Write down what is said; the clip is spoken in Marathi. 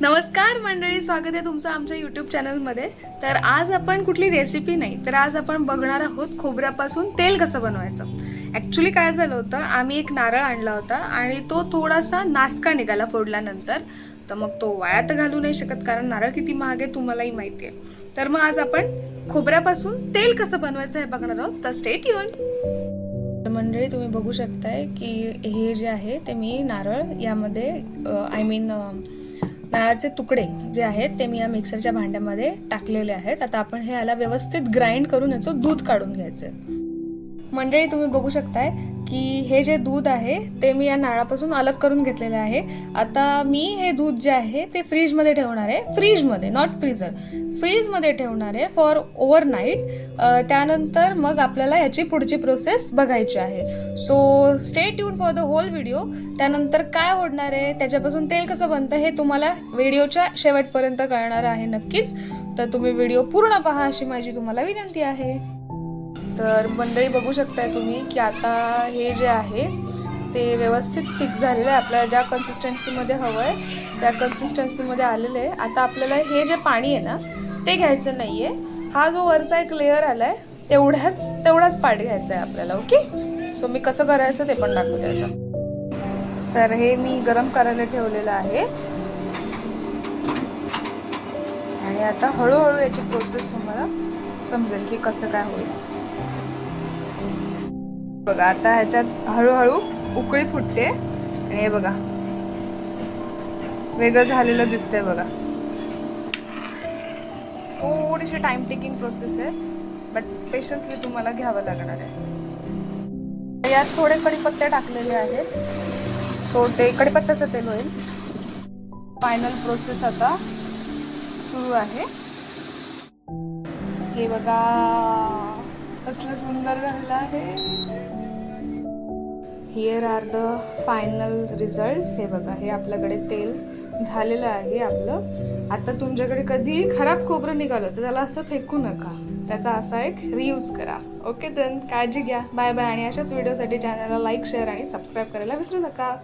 नमस्कार मंडळी स्वागत आहे तुमचं आमच्या यूट्यूब चॅनलमध्ये तर आज आपण कुठली रेसिपी नाही तर आज आपण बघणार आहोत खोबऱ्यापासून तेल कसं बनवायचं. ॲक्च्युली काय झालं होतं आम्ही एक नारळ आणला होता आणि तो थोडासा नासका निघाला फोडल्यानंतर. तर मग तो वाया तर घालू नाही शकत कारण नारळ किती महाग आहे तुम्हालाही माहिती आहे. तर मग आज आपण खोबऱ्यापासून तेल कसं बनवायचं हे बघणार आहोत तर स्टेट येऊन तर मंडळी तुम्ही बघू शकताय की हे जे आहे ते मी नारळ यामध्ये आय मीन नारळाचे तुकडे जे आहेत ते मी या मिक्सरच्या भांड्यामध्ये टाकलेले आहेत. आता आपण हे याला व्यवस्थित ग्राइंड करून याचं दूध काढून घ्यायचं मंडळी तुम्ही बघू शकताय की हे जे दूध आहे ते मी या नाळापासून अलग करून घेतलेले आहे. आता मी हे दूध जे आहे ते फ्रीजमध्ये ठेवणार आहे. फ्रीजमध्ये नॉट फ्रीजर फ्रीजमध्ये ठेवणार आहे फॉर ओव्हर नाईट त्यानंतर मग आपल्याला ह्याची पुढची प्रोसेस बघायची आहे. So stay tuned for the whole video त्यानंतर काय होणार आहे त्याच्यापासून तेल कसं बनतं हे तुम्हाला व्हिडिओच्या शेवटपर्यंत कळणार आहे नक्कीच. तर तुम्ही व्हिडिओ पूर्ण पहा अशी माझी तुम्हाला विनंती आहे. तर मंडळी बघू शकताय तुम्ही की आता हे जे आहे ते व्यवस्थित थिक झालेलं आहे. आपल्याला ज्या कन्सिस्टन्सीमध्ये हवं आहे त्या कन्सिस्टन्सीमध्ये आलेलं आहे. आता आपल्याला हे जे पाणी आहे ना ते घ्यायचं नाही आहे हा जो वरचा एक लेअर आला आहे तेवढ्याच तेवढाच पाणी घ्यायचं आहे आपल्याला ओके? सो मी कसं करायचं ते पण दाखवते आता. तर हे मी गरम करायला ठेवलेलं आहे. आणि आता हळूहळू याची प्रोसेस तुम्हाला समजेल की कसं काय होईल. बघा आता ह्याच्यात हळूहळू उकळी फुटते. आणि हे बघा वेगळं झालेलं दिसतंय बघा. थोडीशी टाइम टेकिंग प्रोसेस आहे बट पेशन्सली तुम्हाला घ्यावं लागणार आहे. यात थोडे कडीपत्ते टाकलेले आहेत. सो ते कडीपत्त्याचं तेल होईल. फायनल प्रोसेस आता सुरू आहे. हे बघा. कसलं सुंदर झालं आहे. Here are the final result हे बघा हे आपल्याकडे तेल झालेलं आहे आपलं. आता तुमच्याकडे कधी खराब खोबरं निघालं तर त्याला असं फेकू नका. त्याचा असा एक रियूज करा. ओके देन काळजी घ्या. बाय बाय आणि अशाच व्हिडिओसाठी चॅनलला लाईक शेअर आणि सबस्क्राईब करायला विसरू नका.